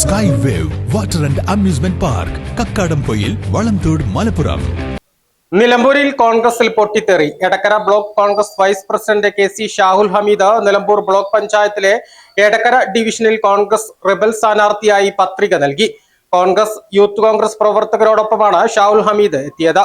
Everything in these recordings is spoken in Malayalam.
Sky wave water and amusement park Kakkadampoyil Valamthode Malappuram നിലമ്പൂരിൽ കോൺഗ്രസിൽ പൊട്ടിത്തെറി. Edakkara block Congress vice president K C Shahul Hameed Nilambur block പഞ്ചായത്തിലെ എടക്കര ഡിവിഷനിൽ കോൺഗ്രസ് റിബൽ സ്ഥാനാർത്ഥിയായി പത്രിക നൽകി. കോൺഗ്രസ് യൂത്ത് കോൺഗ്രസ് പ്രവർത്തകരോടൊപ്പമാണ് ഷാഹുൽ ഹമീദ് എത്തിയത്.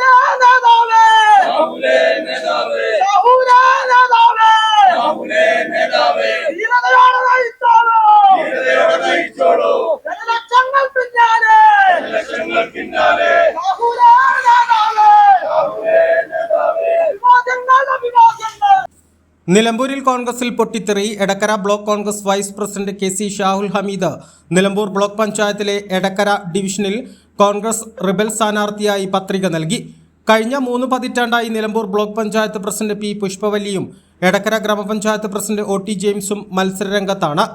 നിലമ്പൂരിൽ കോൺഗ്രസിൽ പൊട്ടിത്തെറി. Edakkara block Congress vice president K C Shahul Hameed. Nilambur block പഞ്ചായത്തിലെ എടക്കര ഡിവിഷനിൽ കോൺഗ്രസ് റിബൽ സ്ഥാനാർത്ഥിയായി പത്രിക നൽകി. കഴിഞ്ഞ മൂന്ന് പതിറ്റാണ്ടായി Nilambur block panchayat president P പുഷ്പവല്ലിയും Edakkara ഗ്രാമപഞ്ചായത്ത് പ്രസിഡന്റ് ഒ ടി ജെയിംസും മത്സരരംഗത്താണ്.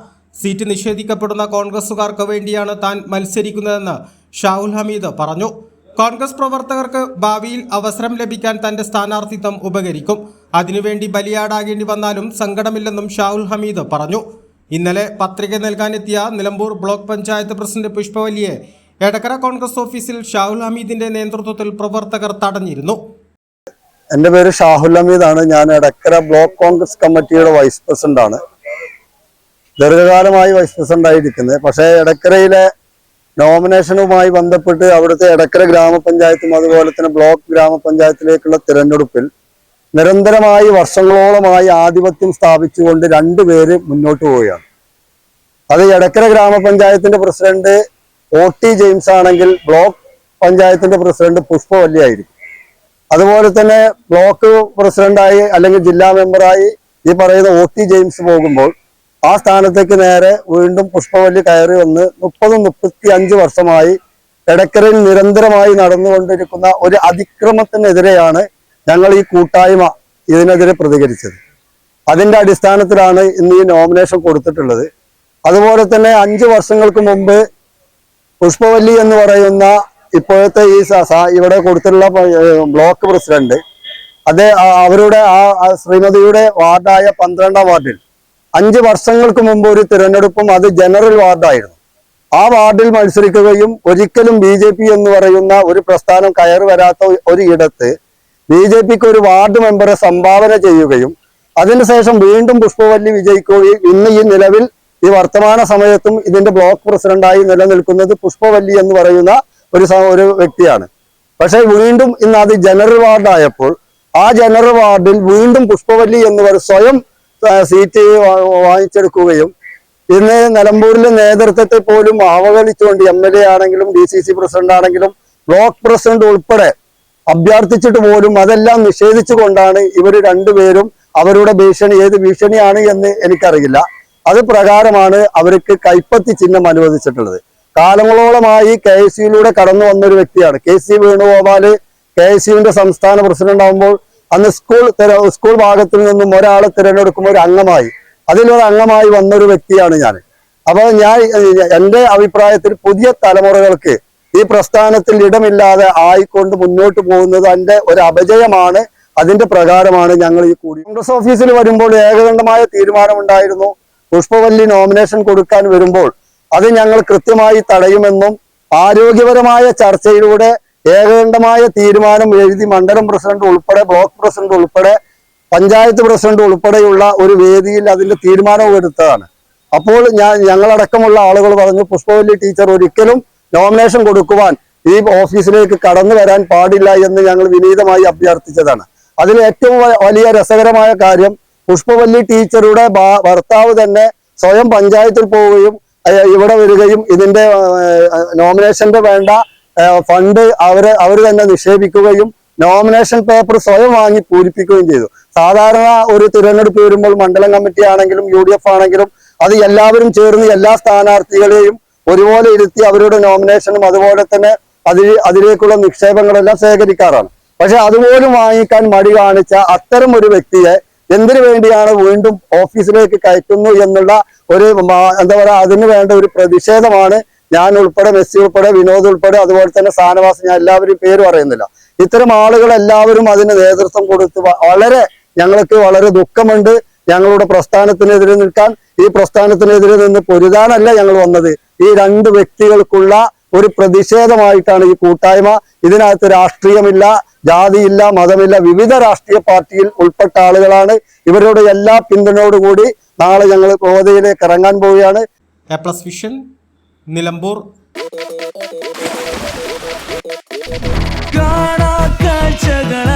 സീറ്റ് നിഷേധിക്കപ്പെടുന്ന കോൺഗ്രസുകാർക്ക് വേണ്ടിയാണ് താൻ മത്സരിക്കുന്നതെന്ന് ഷാഹുൽ ഹമീദ് പറഞ്ഞു. കോൺഗ്രസ് പ്രവർത്തകർക്ക് ഭാവിയിൽ അവസരം ലഭിക്കാൻ തന്റെ സ്ഥാനാർത്ഥിത്വം ഉപകരിക്കും. അതിനുവേണ്ടി ബലിയാടാകേണ്ടി വന്നാലും സങ്കടമില്ലെന്നും ഷാഹുൽ ഹമീദ് പറഞ്ഞു. ഇന്നലെ പത്രിക നൽകാനെത്തിയ നിലമ്പൂർ ബ്ലോക്ക് പഞ്ചായത്ത് പ്രസിഡന്റ് പുഷ്പവല്ലിയെ എടക്കര കോൺഗ്രസ് ഓഫീസിൽ ഷാഹുൽ ഹമീദിന്റെ നേതൃത്വത്തിൽ പ്രവർത്തകർ തടഞ്ഞിരുന്നു. എന്റെ പേര് ഷാഹുൽ ഹമീദാണ്. ഞാൻ എടക്കര ബ്ലോക്ക് കോൺഗ്രസ് കമ്മിറ്റിയുടെ വൈസ് പ്രസിഡന്റ് ആണ് ദീർഘകാലമായി വൈസ് പ്രസിഡന്റ് ആയിരിക്കുന്നത് പക്ഷേ എടക്കരയിലെ നോമിനേഷനുമായി ബന്ധപ്പെട്ട് അവിടുത്തെ എടക്കര ഗ്രാമപഞ്ചായത്തും അതുപോലെ തന്നെ ബ്ലോക്ക് ഗ്രാമപഞ്ചായത്തിലേക്കുള്ള തിരഞ്ഞെടുപ്പിൽ നിരന്തരമായി വർഷങ്ങളോളമായി ആധിപത്യം സ്ഥാപിച്ചുകൊണ്ട് രണ്ടുപേര് മുന്നോട്ട് പോവുകയാണ്. അത് എടക്കര ഗ്രാമപഞ്ചായത്തിന്റെ പ്രസിഡന്റ് ഒ ടി ജെയിംസ് ആണെങ്കിൽ ബ്ലോക്ക് പഞ്ചായത്തിന്റെ പ്രസിഡന്റ് പുഷ്പവല്ലി ആയിരിക്കും. അതുപോലെ തന്നെ ബ്ലോക്ക് പ്രസിഡന്റായി അല്ലെങ്കിൽ ജില്ലാ മെമ്പറായി ഈ പറയുന്ന ഒ ടി ജെയിംസ് പോകുമ്പോൾ ആ സ്ഥാനത്തേക്ക് നേരെ വീണ്ടും പുഷ്പവല്ലി കയറി വന്ന് മുപ്പതും മുപ്പത്തി അഞ്ച് വർഷമായി എടക്കരയിൽ നിരന്തരമായി നടന്നുകൊണ്ടിരിക്കുന്ന ഒരു അതിക്രമത്തിനെതിരെയാണ് ഞങ്ങൾ ഈ കൂട്ടായ്മ ഇതിനെതിരെ പ്രതികരിച്ചത്. അതിന്റെ അടിസ്ഥാനത്തിലാണ് ഇന്ന് ഈ നോമിനേഷൻ കൊടുത്തിട്ടുള്ളത്. അതുപോലെ തന്നെ അഞ്ച് വർഷങ്ങൾക്ക് മുമ്പ് പുഷ്പവല്ലി എന്ന് പറയുന്ന ഇപ്പോഴത്തെ ഈ ഇവിടെ കൊടുത്തിട്ടുള്ള ബ്ലോക്ക് പ്രസിഡന്റ് അത് അവരുടെ ആ ശ്രീമതിയുടെ വാർഡായ പന്ത്രണ്ടാം വാർഡിൽ അഞ്ച് വർഷങ്ങൾക്ക് മുമ്പ് ഒരു തിരഞ്ഞെടുപ്പും അത് ജനറൽ വാർഡായിരുന്നു. ആ വാർഡിൽ മത്സരിക്കുകയും ഒരിക്കലും ബി എന്ന് പറയുന്ന ഒരു പ്രസ്ഥാനം കയറി വരാത്ത ഒരു ഇടത്ത് ബി ജെ പിക്ക് ഒരു വാർഡ് മെമ്പറെ സംഭാവന ചെയ്യുകയും അതിനുശേഷം വീണ്ടും പുഷ്പവല്ലി വിജയിക്കുകയും ഇന്ന് ഈ നിലവിൽ ഈ വർത്തമാന സമയത്തും ഇതിന്റെ ബ്ലോക്ക് പ്രസിഡന്റായി നിലനിൽക്കുന്നത് പുഷ്പവല്ലി എന്ന് പറയുന്ന ഒരു ഒരു വ്യക്തിയാണ്. പക്ഷേ വീണ്ടും ഇന്ന് അത് ജനറൽ വാർഡായപ്പോൾ ആ ജനറൽ വാർഡിൽ വീണ്ടും പുഷ്പവല്ലി എന്ന് പറ സ്വയം സീറ്റ് വാങ്ങിച്ചെടുക്കുകയും. ഇന്ന് നിലമ്പൂരിലെ നേതൃത്വത്തെ പോലും അവഗണിച്ചുകൊണ്ട് എം എൽ എ ആണെങ്കിലും ഡി സി സി പ്രസിഡന്റ് ആണെങ്കിലും ബ്ലോക്ക് പ്രസിഡന്റ് ഉൾപ്പെടെ അഭ്യർത്ഥിച്ചിട്ട് പോലും അതെല്ലാം നിഷേധിച്ചുകൊണ്ടാണ് ഇവർ രണ്ടുപേരും അവരുടെ ഭീഷണി ഏത് ഭീഷണിയാണ് എന്ന് എനിക്കറിയില്ല. അത് പ്രകാരമാണ് അവർക്ക് കൈപ്പത്തി ചിഹ്നം അനുവദിച്ചിട്ടുള്ളത്. കാലങ്ങളോളമായി കെ എസ് യുയിലൂടെ കടന്നു വന്നൊരു വ്യക്തിയാണ് K C Venugopal. K S സംസ്ഥാന പ്രസിഡന്റ് ആകുമ്പോൾ അന്ന് സ്കൂൾ സ്കൂൾ ഭാഗത്തിൽ നിന്നും ഒരാളെ തിരഞ്ഞെടുക്കുമ്പോൾ ഒരു അംഗമായി അതിലൊരു അംഗമായി വന്നൊരു വ്യക്തിയാണ് ഞാൻ. അപ്പോൾ ഞാൻ എന്റെ അഭിപ്രായത്തിൽ പുതിയ തലമുറകൾക്ക് ഈ പ്രസ്ഥാനത്തിൽ ഇടമില്ലാതെ ആയിക്കൊണ്ട് മുന്നോട്ട് പോകുന്നത് എന്റെ ഒരു അപജയമാണ് അതിന്റെ പ്രകാരമാണ് ഞങ്ങൾ ഈ കൂടി. കോൺഗ്രസ് ഓഫീസിൽ വരുമ്പോൾ ഏകകണ്ഠമായ തീരുമാനമുണ്ടായിരുന്നു. പുഷ്പവല്ലി നോമിനേഷൻ കൊടുക്കാൻ വരുമ്പോൾ അത് ഞങ്ങൾ കൃത്യമായി തടയുമെന്നും ആരോഗ്യപരമായ ചർച്ചയിലൂടെ ഏകകണ്ഠമായ തീരുമാനം എഴുതി മണ്ഡലം പ്രസിഡന്റ് ഉൾപ്പെടെ ബ്ലോക്ക് പ്രസിഡന്റ് ഉൾപ്പെടെ പഞ്ചായത്ത് പ്രസിഡന്റ് ഉൾപ്പെടെയുള്ള ഒരു വേദിയിൽ അതിന്റെ തീരുമാനവും എടുത്തതാണ്. അപ്പോൾ ഞാൻ ഞങ്ങളടക്കമുള്ള ആളുകൾ പറഞ്ഞു പുഷ്പവല്ലി ടീച്ചർ ഒരിക്കലും നോമിനേഷൻ കൊടുക്കുവാൻ ഈ ഓഫീസിലേക്ക് കടന്നു വരാൻ പാടില്ല എന്ന് ഞങ്ങൾ വിനീതമായി അഭ്യർത്ഥിച്ചതാണ്. അതിൽ ഏറ്റവും വലിയ രസകരമായ കാര്യം പുഷ്പവല്ലി ടീച്ചറുടെ ഭർത്താവ് തന്നെ സ്വയം പഞ്ചായത്തിൽ പോവുകയും ഇവിടെ വരികയും ഇതിന്റെ നോമിനേഷന്റെ വേണ്ട ഫണ്ട് അവർ അവർ തന്നെ നിക്ഷേപിക്കുകയും നോമിനേഷൻ പേപ്പർ സ്വയം വാങ്ങി പൂരിപ്പിക്കുകയും ചെയ്തു. സാധാരണ ഒരു തിരഞ്ഞെടുപ്പ് വരുമ്പോൾ മണ്ഡലം കമ്മിറ്റി ആണെങ്കിലും യു ആണെങ്കിലും അത് എല്ലാവരും ചേർന്ന് എല്ലാ സ്ഥാനാർത്ഥികളെയും ഒരുപോലെ ഇരുത്തി അവരുടെ നോമിനേഷനും അതുപോലെ തന്നെ അതിൽ അതിലേക്കുള്ള നിക്ഷേപങ്ങളെല്ലാം ശേഖരിക്കാറാണ്. പക്ഷെ അതുപോലും വാങ്ങിക്കാൻ മടി കാണിച്ച അത്തരം ഒരു വ്യക്തിയെ എന്തിനു വേണ്ടിയാണ് വീണ്ടും ഓഫീസിലേക്ക് കയറ്റുന്നു എന്നുള്ള ഒരു എന്താ പറയാ അതിന് വേണ്ട ഒരു പ്രതിഷേധമാണ് ഞാൻ ഉൾപ്പെടെ മെസ്സി ഉൾപ്പെടെ വിനോദ് ഉൾപ്പെടെ അതുപോലെ തന്നെ സാനവാസ് ഞാൻ എല്ലാവരും പേര് പറയുന്നില്ല. ഇത്തരം ആളുകൾ എല്ലാവരും അതിന് നേതൃത്വം കൊടുത്ത് വളരെ ഞങ്ങൾക്ക് വളരെ ദുഃഖമുണ്ട്. ഞങ്ങളുടെ പ്രസ്ഥാനത്തിനെതിരെ നിൽക്കാൻ ഈ പ്രസ്ഥാനത്തിനെതിരെ നിന്ന് പൊരുതാനല്ല ഞങ്ങൾ വന്നത്. ഈ രണ്ട് വ്യക്തികൾക്കുള്ള ഒരു പ്രതിഷേധമായിട്ടാണ് ഈ കൂട്ടായ്മ. ഇതിനകത്ത് രാഷ്ട്രീയമില്ല ജാതിയില്ല മതമില്ല വിവിധ രാഷ്ട്രീയ പാർട്ടിയിൽ ഉൾപ്പെട്ട ആളുകളാണ്. ഇവരുടെ എല്ലാ പിന്തുണയോടുകൂടി നാളെ ഞങ്ങൾ കോതയിലേക്ക് ഇറങ്ങാൻ പോവുകയാണ്. A plus vision Nilambur. കാണാ കാഴ്ചകളനവധി